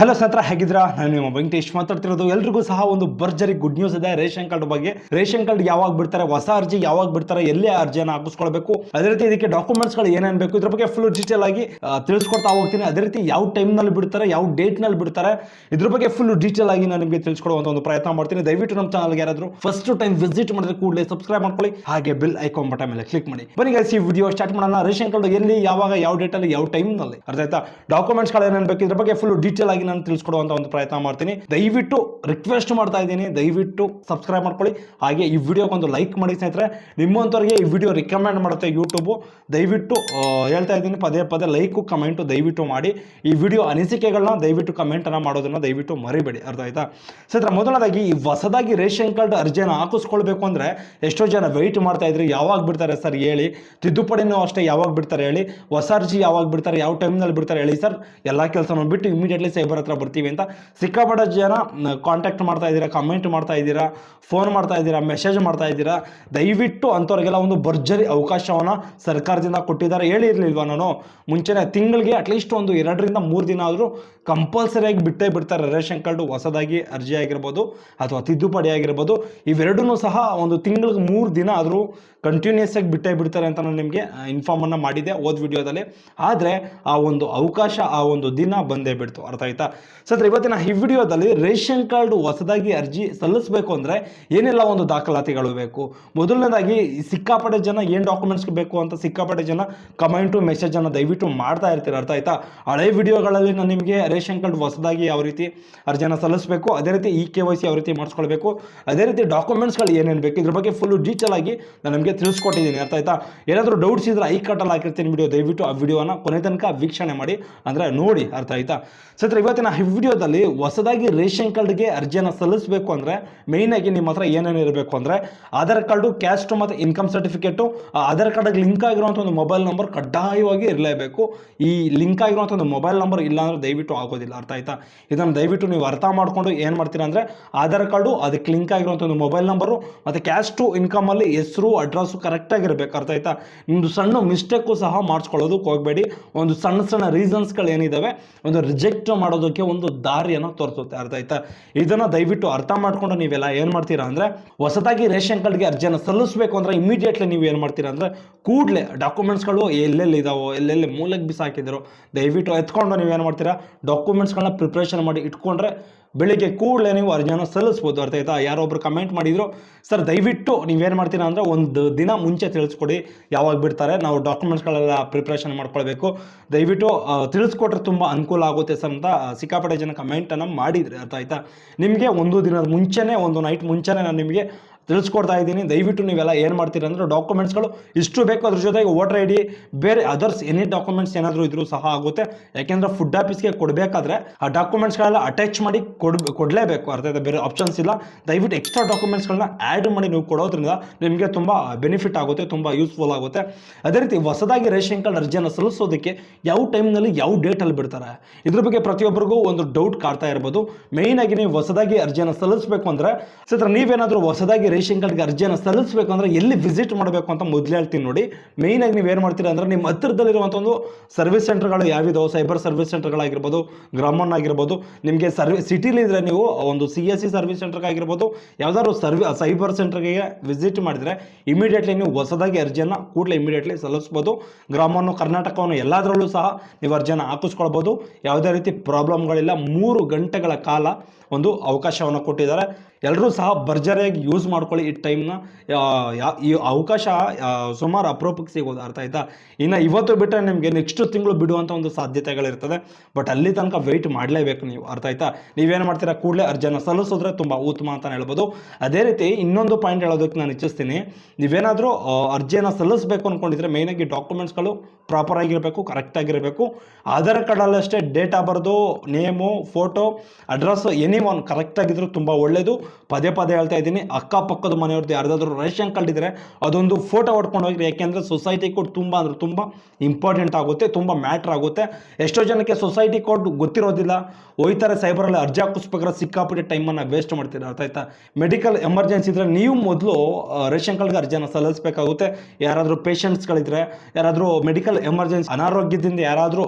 Hello ಸತ್ರ ಹೇಗಿದ್ರಾ ನಾನು ನಿಮ್ಮ ವೆಂಕಟೇಶ್ ಮಾತಾಡ್ತಿರೋದು. ಎಲ್ರಿಗೂ ಸಹ ಒಂದು ಭರ್ಜರಿ ಗುಡ್ ನ್ಯೂಸ್ ಇದೆ. ರೇಷನ್ ಕಾರ್ಡ್ ಬಗ್ಗೆ. ರೇಷನ್ ಕಾರ್ಡ್ ಯಾವಾಗ ಬಿಡ್ತಾರೆ, ಹೊಸ ಅರ್ಜಿ ಯಾವಾಗ ಬಿಡ್ತಾರೆ, ಎಲ್ಲಿ ಅರ್ಜಿಯನ್ನು ಹಾಕಿಸ್ಕೊಳ್ಬೇಕು? ಅದೇ ರೀತಿ ಇದಕ್ಕೆ ಡಾಕ್ಯುಮೆಂಟ್ಸ್ಗಳು ಏನೇನು ಬೇಕು? ಇದ್ರ ಬಗ್ಗೆ ಫುಲ್ ಡೀಟೇಲ್ ಆಗಿ ತಿಳಿಸ್ಕೊಡ್ತಾ ಹೋಗ್ತೀನಿ. ಅದೇ ರೀತಿ ಯಾವ ಟೈಮ್ನಲ್ಲಿ ಬಿಡ್ತಾರೆ, ಯಾವ ಡೇಟ್ನಲ್ಲಿ ಬಿಡ್ತಾರೆ, ಇದ್ರ ಬಗ್ಗೆ ಫುಲ್ ಡೀಟೇಲ್ ಆಗಿ ನಾನು ನಿಮಗೆ ತಿಳಿಸ್ಕೊಡುವಂತ ಒಂದು ಪ್ರಯತ್ನ ಮಾಡ್ತೀನಿ. ದಯವಿಟ್ಟು ನಮ್ಮ ಚಾನಲ್ಗೆ ಯಾರಾದರೂ ಫಸ್ಟ್ ಟೈಮ್ ವಿಸಿಟ್ ಮಾಡಿದ್ರೆ ಕೂಡಲೇ ಸಬ್ಸ್ಕ್ರೈಬ್ ಮಾಡ್ಕೊಳ್ಳಿ. ಹಾಗೆ ಬಿಲ್ ಐಕಾನ್ ಬಟನ್ ಮೇಲೆ ಕ್ಲಿಕ್ ಮಾಡಿ. ಬನ್ನಿ ಈ ವಿಡಿಯೋ ಸ್ಟಾರ್ಟ್ ಮಾಡೋಣ. ರೇಷನ್ ಕಾರ್ಡ್ ಎಲ್ಲಿ, ಯಾವಾಗ, ಯಾವ ಡೇಟ್ ಅಲ್ಲಿ, ಯಾವ ಟೈಮ್ನಲ್ಲಿ? ಅರ್ಥ ಆಯ್ತಾ? ಡಾಕ್ಯುಮೆಂಟ್ಸ್ಗಳು ಏನೇನು ಬೇಕು? ಇದ್ರ ಬಗ್ಗೆ ಫುಲ್ ಡೀಟೇಲ್ ಆಗಿ ನಾನು ತಿಳಿಸ್ಕೊಡುವಂತ ಒಂದು ಪ್ರಯತ್ನ ಮಾಡ್ತೀನಿ. ದಯವಿಟ್ಟು ರಿಕ್ವೆಸ್ಟ್ ಮಾಡ್ತಾ ಇದ್ದೀನಿ. ದಯವಿಟ್ಟು ಸಬ್ಸ್ಕ್ರೈಬ್ ಮಾಡ್ಕೊಳ್ಳಿ. ಹಾಗೆ ಈ ವಿಡಿಯೋಗೊಂದು ಲೈಕ್ ಮಾಡಿ ಸ್ನೇಹಿತರೆ. ನಿಮ್ಮಂಥವ್ರಿಗೆ ಈ ವಿಡಿಯೋ ರಿಕಮೆಂಡ್ ಮಾಡುತ್ತೆ ಯೂಟ್ಯೂಬು ದಯವಿಟ್ಟು ಹೇಳ್ತಾ ಇದ್ದೀನಿ. ಪದೇ ಪದೇ ಲೈಕು ಕಮೆಂಟು ದಯವಿಟ್ಟು ಮಾಡಿ. ಈ ವಿಡಿಯೋ ಅನಿಸಿಕೆಗಳನ್ನ ದಯವಿಟ್ಟು ಕಮೆಂಟನ್ನು ಮಾಡೋದನ್ನ ದಯವಿಟ್ಟು ಮರಿಬೇಡಿ. ಅರ್ಥ ಆಯ್ತಾ? ಸ್ನೇಹಿತರೆ, ಮೊದಲನೇದಾಗಿ ಈ ಹೊಸದಾಗಿ ರೇಷನ್ ಕಾರ್ಡ್ ಅರ್ಜಿಯನ್ನು ಹಾಕಿಸ್ಕೊಳ್ಬೇಕು ಅಂದರೆ ಎಷ್ಟೋ ಜನ ವೆಯ್ಟ್ ಮಾಡ್ತಾ ಇದ್ರಿ. ಯಾವಾಗ ಬಿಡ್ತಾರೆ ಸರ್ ಹೇಳಿ. ತಿದ್ದುಪಡಿನೂ ಅಷ್ಟೇ ಯಾವಾಗ ಬಿಡ್ತಾರೆ ಹೇಳಿ. ಹೊಸ ಅರ್ಜಿ ಯಾವಾಗ ಬಿಡ್ತಾರೆ? ಯಾವ ಟೈಮ್ನಲ್ಲಿ ಬಿಡ್ತಾರೆ ಹೇಳಿ ಸರ್? ಎಲ್ಲ ಕೆಲಸನೂ ಬಿಟ್ಟು ಇಮಿಡಿಯೇಟ್ಲಿ ಸೈಬರ್ ಹತ್ರ ಬರ್ತೀವಿ ಅಂತ ಸಿಕ್ಕಾಪಟ್ಟ ಜನ ಕಾಂಟ್ಯಾಕ್ಟ್ ಮಾಡ್ತಾ ಇದ್ದೀರಾ ಕಮೆಂಟ್ ಮಾಡ್ತಾ ಇದ್ದೀರಾ ಫೋನ್ ಮಾಡ್ತಾ ಇದ್ದೀರಾ ಮೆಸೇಜ್ ಮಾಡ್ತಾ ಇದ್ದೀರಾ, ದಯವಿಟ್ಟು ಅಂಥವ್ರಿಗೆಲ್ಲ ಒಂದು ಭರ್ಜರಿ ಅವಕಾಶವನ್ನು ಸರ್ಕಾರದಿಂದ ಕೊಟ್ಟಿದ್ದಾರೆ. ಹೇಳಿರಲಿಲ್ವಾ ನಾನು? ಮುಂಚೆನೇ ತಿಂಗಳಿಗೆ ಅಟ್ಲೀಸ್ಟ್ ಒಂದು ಎರಡರಿಂದ ಮೂರು ದಿನ ಆದರೂ ಕಂಪಲ್ಸರಿಯಾಗಿ ಬಿಟ್ಟೇ ಬಿಡ್ತಾರೆ. ರೇಷನ್ ಕಾರ್ಡು ಹೊಸದಾಗಿ ಅರ್ಜಿ ಆಗಿರ್ಬೋದು ಅಥವಾ ತಿದ್ದುಪಡಿ ಆಗಿರ್ಬೋದು. ಇವೆರಡೂ ಸಹ ಒಂದು ತಿಂಗಳಿಗೆ ಮೂರು ದಿನ ಆದರೂ ಕಂಟಿನ್ಯೂಸ್ ಆಗಿ ಬಿಟ್ಟೇ ಬಿಡ್ತಾರೆ ಅಂತ ನಾನು ನಿಮಗೆ ಇನ್ಫಾರ್ಮನ್ನು ಮಾಡಿದೆ ಓದ್ ವಿಡಿಯೋದಲ್ಲಿ ಆದರೆ ಆ ಒಂದು ಅವಕಾಶ, ಆ ಒಂದು ದಿನ ಬಂದೇ ಬಿಡ್ತು. ಅರ್ಥ ಸರ್ ಇವತ್ತಿನ ಈ ವಿಡಿಯೋದಲ್ಲಿ ರೇಷನ್ ಕಾರ್ಡ್ ಹೊಸದಾಗಿ ಅರ್ಜಿ ಸಲ್ಲಿಸಬೇಕು ಅಂದರೆ ಏನೆಲ್ಲ ಒಂದು ದಾಖಲಾತಿಗಳು ಬೇಕು? ಮೊದಲನೇದಾಗಿ ಸಿಕ್ಕಾಪಟ್ಟೆ ಜನ ಏನು ಡಾಕ್ಯುಮೆಂಟ್ಸ್ ಬೇಕು ಅಂತ ಸಿಕ್ಕಾಪಟ್ಟೆ ಜನ ಕಮೆಂಟು ಮೆಸೇಜನ್ನು ದಯವಿಟ್ಟು ಮಾಡ್ತಾ ಇರ್ತೀರ, ಅರ್ಥ ಆಯ್ತಾ? ಹಳೆ ವಿಡಿಯೋಗಳಲ್ಲಿ ನಾನು ನಿಮಗೆ ರೇಷನ್ ಕಾರ್ಡ್ ಹೊಸದಾಗಿ ಯಾವ ರೀತಿ ಅರ್ಜಿಯನ್ನು ಸಲ್ಲಿಸಬೇಕು, ಅದೇ ರೀತಿ ಇ ಕೆ ಯಾವ ರೀತಿ ಮಾಡಿಸ್ಕೊಳ್ಬೇಕು, ಅದೇ ರೀತಿ ಡಾಕ್ಯುಮೆಂಟ್ಸ್ಗಳು ಏನೇನು ಬೇಕು? ಇದ್ರ ಬಗ್ಗೆ ಫುಲ್ಲು ಡೀಟೇಲ್ ಆಗಿ ನಾನು ನಿಮಗೆ ತಿಳಿಸ್ಕೊಟ್ಟಿದ್ದೀನಿ, ಅರ್ಥ ಆಯ್ತಾ? ಏನಾದರೂ ಡೌಟ್ಸ್ ಇದ್ರೆ ಐ ಅಲ್ಲಿ ಹಾಕಿರ್ತೀನಿ ವಿಡಿಯೋ ದಯವಿಟ್ಟು ಆ ವಿಡಿಯೋನ ಕೊನೆ ತನಕ ವೀಕ್ಷಣೆ ಮಾಡಿ, ಅಂದರೆ ನೋಡಿ, ಅರ್ಥ ಆಯ್ತಾ? ಸತ್ರ ಇವತ್ತಿನ ಈ ವಿಡಿಯೋದಲ್ಲಿ ಹೊಸದಾಗಿ ರೇಷನ್ ಕಾರ್ಡ್ಗೆ ಅರ್ಜಿಯನ್ನು ಸಲ್ಲಿಸಬೇಕು ಅಂದರೆ ಮೇಯ್ನಾಗಿ ನಿಮ್ಮ ಹತ್ರ ಏನೇನು ಇರಬೇಕು ಅಂದರೆ ಆಧಾರ್ ಕಾರ್ಡು ಕ್ಯಾಸ್ಟು ಮತ್ತು ಇನ್ಕಮ್ ಸರ್ಟಿಫಿಕೇಟು ಆಧಾರ್ ಕಾರ್ಡಿಗೆ ಲಿಂಕ್ ಆಗಿರುವಂಥ ಒಂದು ಮೊಬೈಲ್ ನಂಬರ್ ಕಡ್ಡಾಯವಾಗಿ ಇರಲೇಬೇಕು. ಈ ಲಿಂಕ್ ಆಗಿರುವಂಥ ಒಂದು ಮೊಬೈಲ್ ನಂಬರ್ ಇಲ್ಲ ಅಂದರೆ ದಯವಿಟ್ಟು ಆಗೋದಿಲ್ಲ. ಅರ್ಥ ಆಯ್ತಾ? ಇದನ್ನು ದಯವಿಟ್ಟು ನೀವು ಅರ್ಥ ಮಾಡಿಕೊಂಡು ಏನು ಮಾಡ್ತೀರಾ ಅಂದರೆ ಆಧಾರ್ ಕಾರ್ಡು, ಅದಕ್ಕೆ ಲಿಂಕ್ ಆಗಿರುವಂಥ ಒಂದು ಮೊಬೈಲ್ ನಂಬರು ಮತ್ತು ಕ್ಯಾಸ್ಟು ಇನ್ಕಮಲ್ಲಿ ಹೆಸರು ಅಡ್ರೆಸ್ಸು ಕರೆಕ್ಟಾಗಿರಬೇಕು ಅರ್ಥ ಆಯ್ತಾ? ನಿಮ್ಮದು ಸಣ್ಣ ಮಿಸ್ಟೇಕು ಸಹ ಮಾಡಿಸ್ಕೊಳ್ಳೋದಕ್ಕೆ ಹೋಗಬೇಡಿ. ಒಂದು ಸಣ್ಣ ಸಣ್ಣ ರೀಸನ್ಸ್ಗಳು ಏನಿದ್ದಾವೆ ಒಂದು ರಿಜೆಕ್ಟ್ ಮಾಡೋದಕ್ಕೆ ಒಂದು ದಾರಿಯನ್ನು ತೋರಿಸುತ್ತೆ. ಅರ್ಥ ಆಯ್ತಾ? ಇದನ್ನು ದಯವಿಟ್ಟು ಅರ್ಥ ಮಾಡ್ಕೊಂಡು ನೀವೆಲ್ಲ ಏನು ಮಾಡ್ತೀರಾ ಅಂದರೆ ಹೊಸದಾಗಿ ರೇಷನ್ ಕಾರ್ಡ್ಗೆ ಅರ್ಜಿಯನ್ನು ಸಲ್ಲಿಸಬೇಕು ಅಂದರೆ ಇಮಿಡಿಯೇಟ್ಲಿ ನೀವು ಏನು ಮಾಡ್ತೀರಾ ಅಂದರೆ ಕೂಡಲೇ ಡಾಕ್ಯುಮೆಂಟ್ಸ್ಗಳು ಎಲ್ಲೆಲ್ಲಿ ಇದಾವೋ, ಎಲ್ಲೆಲ್ಲಿ ಮೂಲಕ್ಕೆ ಬಿಸಾಕಿದ್ರು ದಯವಿಟ್ಟು ಎತ್ಕೊಂಡು ನೀವು ಏನು ಮಾಡ್ತೀರಾ? ಡಾಕ್ಯುಮೆಂಟ್ಸ್ಗಳನ್ನ ಪ್ರಿಪ್ರೇಷನ್ ಮಾಡಿ ಇಟ್ಕೊಂಡ್ರೆ ಬೆಳಿಗ್ಗೆ ಕೂಡಲೇ ನೀವು ಅರ್ಜಿಯನ್ನು ಸಲ್ಲಿಸ್ಬೋದು ಅರ್ಥ ಆಯ್ತಾ? ಯಾರೊಬ್ಬರು ಕಮೆಂಟ್ ಮಾಡಿದ್ರು, ಸರ್, ದಯವಿಟ್ಟು ನೀವೇನು ಮಾಡ್ತೀರಾ ಅಂದರೆ ಒಂದು ದಿನ ಮುಂಚೆ ತಿಳಿಸ್ಕೊಡಿ, ಯಾವಾಗ ಬಿಡ್ತಾರೆ, ನಾವು ಡಾಕ್ಯುಮೆಂಟ್ಸ್ಗಳೆಲ್ಲ ಪ್ರಿಪ್ರೇಷನ್ ಮಾಡ್ಕೊಳ್ಬೇಕು. ದಯವಿಟ್ಟು ತಿಳಿಸ್ಕೊಟ್ರೆ ತುಂಬ ಅನುಕೂಲ ಆಗುತ್ತೆ ಸರ್ ಅಂತ ಸಿಕ್ಕಾಪಟ್ಟೆ ಜನ ಕಮೆಂಟನ್ನು ಮಾಡಿದ್ರಿ ಅರ್ಥ ಆಯ್ತಾ? ನಿಮಗೆ ಒಂದು ದಿನದ ಮುಂಚೆನೇ, ಒಂದು ನೈಟ್ ಮುಂಚೆನೇ ನಾನು ನಿಮಗೆ ತಿಳಿಸ್ಕೊಡ್ತಾ ಇದ್ದೀನಿ. ದಯವಿಟ್ಟು ನೀವೆಲ್ಲ ಏನು ಮಾಡ್ತೀರಿ ಅಂದರೆ ಡಾಕ್ಯುಮೆಂಟ್ಸ್ಗಳು ಇಷ್ಟು ಬೇಕು ಅದ್ರ ಜೊತೆಗೆ ವೋಟರ್ ಐ ಡಿ ಬೇರೆ ಅದರ್ಸ್ ಎನಿ ಡಾಕ್ಯುಮೆಂಟ್ಸ್ ಏನಾದರೂ ಇದ್ರೂ ಸಹ ಆಗುತ್ತೆ. ಯಾಕೆಂದರೆ ಫುಡ್ ಆಫೀಸ್ಗೆ ಕೊಡಬೇಕಾದ್ರೆ ಆ ಡಾಕ್ಯುಮೆಂಟ್ಸ್ಗಳೆಲ್ಲ ಅಟ್ಯಾಚ್ ಮಾಡಿ ಕೊಡ್, ಕೊಡಲೇಬೇಕು. ಅರ್ಥ ಬೇರೆ ಆಪ್ಷನ್ಸ್ ಇಲ್ಲ. ದಯವಿಟ್ಟು ಎಕ್ಸ್ಟ್ರಾ ಡಾಕ್ಯುಮೆಂಟ್ಸ್ಗಳನ್ನ ಆ್ಯಡ್ ಮಾಡಿ ನೀವು ಕೊಡೋದ್ರಿಂದ ನಿಮಗೆ ತುಂಬ ಬೆನಿಫಿಟ್ ಆಗುತ್ತೆ, ತುಂಬ ಯೂಸ್ಫುಲ್ ಆಗುತ್ತೆ. ಅದೇ ರೀತಿ ಹೊಸದಾಗಿ ರೇಷನ್ ಕಾರ್ಡ್ ಅರ್ಜಿಯನ್ನು ಸಲ್ಲಿಸೋದಕ್ಕೆ ಯಾವ ಟೈಮ್ನಲ್ಲಿ ಯಾವ ಡೇಟಲ್ಲಿ ಬಿಡ್ತಾರೆ? ಇದ್ರ ಬಗ್ಗೆ ಪ್ರತಿಯೊಬ್ಬರಿಗೂ ಒಂದು ಡೌಟ್ ಕಾಡ್ತಾ ಇರ್ಬೋದು. ಮೇಯ್ನಾಗಿ ನೀವು ಹೊಸದಾಗಿ ಅರ್ಜಿಯನ್ನು ಸಲ್ಲಿಸಬೇಕು ಅಂದರೆ ಸತ್ರ ನೀವೇನಾದರೂ ಹೊಸದಾಗಿ ಕಾರ್ಡ್ಗೆ ಅರ್ಜಿಯನ್ನು ಸಲ್ಲಿಸಬೇಕು ಅಂದರೆ ಎಲ್ಲಿ ವಿಸಿಟ್ ಮಾಡಬೇಕು ಅಂತ ಮೊದಲು ಹೇಳ್ತೀನಿ ನೋಡಿ. ಮೇಯ್ನಾಗಿ ನೀವು ಏನು ಮಾಡ್ತೀರಾ ಅಂದರೆ ನಿಮ್ಮ ಹತ್ತಿರದಲ್ಲಿರುವಂಥ ಒಂದು ಸರ್ವಿಸ್ ಸೆಂಟರ್ಗಳು ಯಾವಿದಾವೆ ಸೈಬರ್ ಸರ್ವಿಸ್ ಸೆಂಟರ್ಗಳಾಗಿರ್ಬೋದು ಗ್ರಾಮನ್ ಆಗಿರ್ಬೋದು, ನಿಮಗೆ ಸರ್ವಿಸ್ ಸಿಟಿಲಿ ಇದ್ರೆ ನೀವು ಒಂದು ಸಿ ಎಸ್ ಸಿ ಸರ್ವಿಸ್ ಸೆಂಟರ್ಗೆ ಆಗಿರ್ಬೋದು ಯಾವ್ದಾದ್ರು ಸರ್ವಿ ಸೈಬರ್ ಸೆಂಟರ್ಗೆ ವಿಸಿಟ್ ಮಾಡಿದರೆ ಇಮಿಡಿಯೇಟ್ಲಿ ನೀವು ಹೊಸದಾಗಿ ಅರ್ಜಿಯನ್ನು ಕೂಡಲೇ ಇಮಿಡಿಯೇಟ್ಲಿ ಸಲ್ಲಿಸ್ಬೋದು. ಗ್ರಾಮವನ್ನು ಕರ್ನಾಟಕವನ್ನು ಎಲ್ಲದರಲ್ಲೂ ಸಹ ನೀವು ಅರ್ಜಿಯನ್ನು ಹಾಕಿಸ್ಕೊಳ್ಬೋದು. ಯಾವುದೇ ರೀತಿ ಪ್ರಾಬ್ಲಮ್ಗಳಿಲ್ಲ ಮೂರು ಗಂಟೆಗಳ ಕಾಲ ಒಂದು ಅವಕಾಶವನ್ನು ಕೊಟ್ಟಿದ್ದಾರೆ. ಎಲ್ಲರೂ ಸಹ ಭರ್ಜರಿಯಾಗಿ ಯೂಸ್ ಮಾಡ್ಕೊಳ್ಳಿ ಈ ಟೈಮ್ನ ಈ ಅವಕಾಶ ಸುಮಾರು ಅಪರೂಪಕ್ಕೆ ಸಿಗೋದು, ಅರ್ಥ ಆಯ್ತಾ? ಇನ್ನು ಇವತ್ತು ಬಿಟ್ಟರೆ ನಿಮಗೆ ನೆಕ್ಸ್ಟ್ ತಿಂಗಳು ಬಿಡುವಂಥ ಒಂದು ಸಾಧ್ಯತೆಗಳಿರ್ತದೆ. ಬಟ್ ಅಲ್ಲಿ ತನಕ ವೆಯ್ಟ್ ಮಾಡಲೇಬೇಕು ನೀವು, ಅರ್ಥ ಆಯ್ತಾ? ನೀವೇನು ಮಾಡ್ತೀರಾ? ಕೂಡಲೇ ಅರ್ಜಿಯನ್ನು ಸಲ್ಲಿಸಿದ್ರೆ ತುಂಬ ಉತ್ತಮ ಅಂತ ಹೇಳ್ಬೋದು. ಅದೇ ರೀತಿ ಇನ್ನೊಂದು ಪಾಯಿಂಟ್ ಹೇಳೋದಕ್ಕೆ ನಾನು ಇಚ್ಛಿಸ್ತೀನಿ. ನೀವೇನಾದರೂ ಅರ್ಜಿಯನ್ನು ಸಲ್ಲಿಸಬೇಕು ಅಂದ್ಕೊಂಡಿದ್ರೆ ಮೇಯ್ನಾಗಿ ಡಾಕ್ಯುಮೆಂಟ್ಸ್ಗಳು ಪ್ರಾಪರ್ ಆಗಿರಬೇಕು ಕರೆಕ್ಟ್ ಆಗಿರಬೇಕು. Aadhaar ಕಾರ್ಡಲ್ಲಷ್ಟೇ date of birth name photo address any one correct ಆಗಿದ್ರು ತುಂಬ ಒಳ್ಳೆಯದು ಪದೇ ಪದೇ ಹೇಳ್ತಾ ಇದ್ದೀನಿ, ಅಕ್ಕಪಕ್ಕದ ಮನೆಯವ್ರದ್ದು ಯಾರ್ದಾದ್ರು ರೇಷನ್ ಕಾರ್ಡ್ ಇದ್ದರೆ ಅದೊಂದು ಫೋಟೋ ಹೊಡ್ಕೊಂಡು ಹೋಗ್ರಿ. ಯಾಕೆಂದರೆ ಸೊಸೈಟಿ ಕೋಡ್ ತುಂಬ ಅಂದ್ರೆ ತುಂಬ ಇಂಪಾರ್ಟೆಂಟ್ ಆಗುತ್ತೆ, ತುಂಬ ಮ್ಯಾಟ್ರ್ ಆಗುತ್ತೆ. ಎಷ್ಟೋ ಜನಕ್ಕೆ ಸೊಸೈಟಿ ಕೋಡ್ ಗೊತ್ತಿರೋದಿಲ್ಲ. ಹೋಯ್ತಾರೆ ಸೈಬರಲ್ಲಿ ಅರ್ಜಿ ಹಾಕಿಸ್ಬೇಕಾದ್ರೆ ಸಿಕ್ಕಾಪಟ್ಟೆ ಟೈಮನ್ನು ವೇಸ್ಟ್ ಮಾಡ್ತೀರಾ ಅರ್ಥ ಆಯ್ತಾ? ಮೆಡಿಕಲ್ ಎಮರ್ಜೆನ್ಸಿ ಇದ್ರೆ ನೀವು ಮೊದಲು ರೇಷನ್ ಕಾರ್ಡ್ಗೆ ಅರ್ಜಿಯನ್ನು ಸಲ್ಲಿಸಬೇಕಾಗುತ್ತೆ. ಯಾರಾದರೂ ಪೇಷಂಟ್ಸ್ಗಳಿದ್ರೆ ಯಾರಾದರೂ ಮೆಡಿಕಲ್ ಎಮರ್ಜೆನ್ಸಿ ಅನಾರೋಗ್ಯದಿಂದ ಯಾರಾದರೂ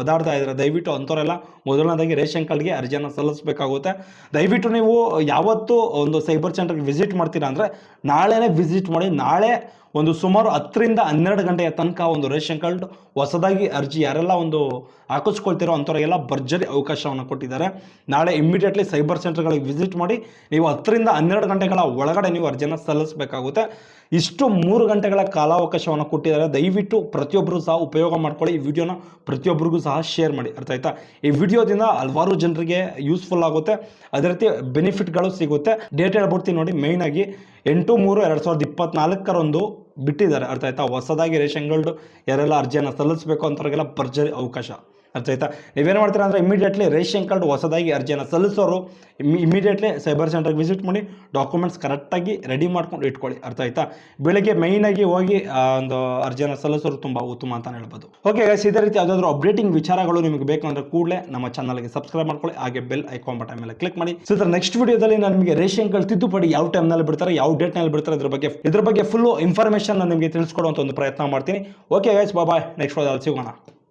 ಒದಾಡ್ತಾ ಇದ್ರೆ ದಯವಿಟ್ಟು ಅಂಥವರೆಲ್ಲ ಮೊದಲನೇದಾಗಿ ರೇಷನ್ ಕಾರ್ಡ್ಗೆ ಅರ್ಜಿಯನ್ನು ಸಲ್ಲಿಸಬೇಕಾಗುತ್ತೆ. ದಯವಿಟ್ಟು ನೀವು ಯಾವತ್ತು ಒಂದು ಸೈಬರ್ ಸೆಂಟರ್ಗೆ ವಿಸಿಟ್ ಮಾಡ್ತೀರಾ ಅಂದರೆ ನಾಳೆನೇ ವಿಸಿಟ್ ಮಾಡಿ ನಾಳೆ ಒಂದು ಸುಮಾರು ಹತ್ತರಿಂದ ಹನ್ನೆರಡು ಗಂಟೆಯ ತನಕ ಒಂದು ರೇಷನ್ ಕಾರ್ಡ್ ಹೊಸದಾಗಿ ಅರ್ಜಿ ಯಾರೆಲ್ಲ ಒಂದು ಹಾಕಿಸ್ಕೊಳ್ತಿರೋ ಅಂಥವ್ರಿಗೆಲ್ಲ ಭರ್ಜರಿ ಅವಕಾಶವನ್ನು ಕೊಟ್ಟಿದ್ದಾರೆ. ನಾಳೆ ಇಮ್ಮಿಡಿಯೇಟ್ಲಿ ಸೈಬರ್ ಸೆಂಟರ್ಗಳಿಗೆ ವಿಸಿಟ್ ಮಾಡಿ ನೀವು ಹತ್ತರಿಂದ ಹನ್ನೆರಡು ಗಂಟೆಗಳ ಒಳಗಡೆ ನೀವು ಅರ್ಜಿಯನ್ನು ಸಲ್ಲಿಸಬೇಕಾಗುತ್ತೆ. ಇಷ್ಟು ಮೂರು ಗಂಟೆಗಳ ಕಾಲಾವಕಾಶವನ್ನು ಕೊಟ್ಟಿದ್ದಾರೆ. ದಯವಿಟ್ಟು ಪ್ರತಿಯೊಬ್ಬರು ಸಹ ಉಪಯೋಗ ಮಾಡ್ಕೊಳ್ಳಿ. ಈ ವಿಡಿಯೋನ ಪ್ರತಿಯೊಬ್ಬರಿಗೂ ಸಹ ಶೇರ್ ಮಾಡಿ. ಅರ್ಥ ಆಯ್ತಾ? ಈ ವಿಡಿಯೋದಿಂದ ಹಲವಾರು ಜನರಿಗೆ ಯೂಸ್ಫುಲ್ ಆಗುತ್ತೆ. ಅದೇ ರೀತಿ ಬೆನಿಫಿಟ್ಗಳು ಸಿಗುತ್ತೆ. ಡೇಟ್ ಹೇಳ್ಬಿಡ್ತೀನಿ ನೋಡಿ ಮೇಯ್ನಾಗಿ ಎಂಟು ಮೂರು ಎರಡು ಸಾವಿರದ ಇಪ್ಪತ್ನಾಲ್ಕರಂದು ಬಿಟ್ಟಿದ್ದಾರೆ. ಅರ್ಥ ಆಯ್ತಾ? ಹೊಸದಾಗಿ ರೇಷನ್ ಕಾರ್ಡ್ ಯಾರೆಲ್ಲ ಅರ್ಜಿಯನ್ನು ಸಲ್ಲಿಸಬೇಕು ಅಂಥವ್ರಿಗೆಲ್ಲ ಭರ್ಜರಿ ಅವಕಾಶ. ಅರ್ಥ ಆಯ್ತಾ? ನೀವೇನು ಮಾಡ್ತೀರಾ ಅಂದರೆ ಇಮಿಡಿಯೇಟ್ಲಿ ರೇಷನ್ ಕಾರ್ಡ್ ಹೊಸದಾಗಿ ಅರ್ಜಿಯನ್ನು ಸಲ್ಲಿಸೋರು ಇಮಿಡಿಯೇಟ್ಲಿ ಸೈಬರ್ ಸೆಂಟರ್ಗೆ ವಿಸಿಟ್ ಮಾಡಿ ಡಾಕ್ಯುಮೆಂಟ್ಸ್ ಕರೆಕ್ಟಾಗಿ ರೆಡಿ ಮಾಡ್ಕೊಂಡು ಇಟ್ಕೊಳ್ಳಿ. ಅರ್ಥ ಆಯ್ತಾ? ಮೈನ್ ಮೈನಾಗಿ ಹೋಗಿ ಒಂದು ಅರ್ಜಿಯನ್ನು ಸಲ್ಲಿಸೋರು ತುಂಬ ಉತ್ತಮ ಅಂತ ಹೇಳ್ಬೋದು. ಓಕೆ ಇದೇ ರೀತಿ ಯಾವುದಾದ್ರೂ ಅಪ್ಡೇಟಿಂಗ್ ವಿಚಾರಗಳು ನಿಮಗೆ ಬೇಕು ಅಂದರೆ ಕೂಡಲೇ ನಮ್ಮ ಚಾನಲ್ಗೆ ಸಬ್ಸ್ಕ್ರೈಬ್ ಮಾಡ್ಕೊಳ್ಳಿ. ಹಾಗೆ ಬೆಲ್ ಐಕಾನ್ ಬಟನ್ ಮೇಲೆ ಕ್ಲಿಕ್ ಮಾಡಿ. ಸೊ ನೆಕ್ಸ್ಟ್ ವಿಡಿಯೋದಲ್ಲಿ ನಾನು ನಿಮಗೆ ರೇಷನ್ ಕಾರ್ಡ್ ತಿದ್ದುಪಡಿ ಯಾವ ಟೈಮ್ನಲ್ಲಿ ಬಿಡ್ತಾರೆ, ಯಾವ ಡೇಟ್ನಲ್ಲಿ ಬಿಡ್ತಾರೆ, ಇದ್ರ ಬಗ್ಗೆ ಇದ್ರ ಬಗ್ಗೆ ಫುಲ್ಲು ಇನ್ಫಾರ್ಮೇಷನ್ ನಾನು ನಿಮಗೆ ತಿಳಿಸ್ಕೊಡುವಂಥ ಒಂದು ಪ್ರಯತ್ನ ಮಾಡ್ತೀನಿ. ಓಕೆ ಗೈಸ್ ಬಾಯ್ ನೆಕ್ಸ್ಟ್ ಸಿಗೋಣ.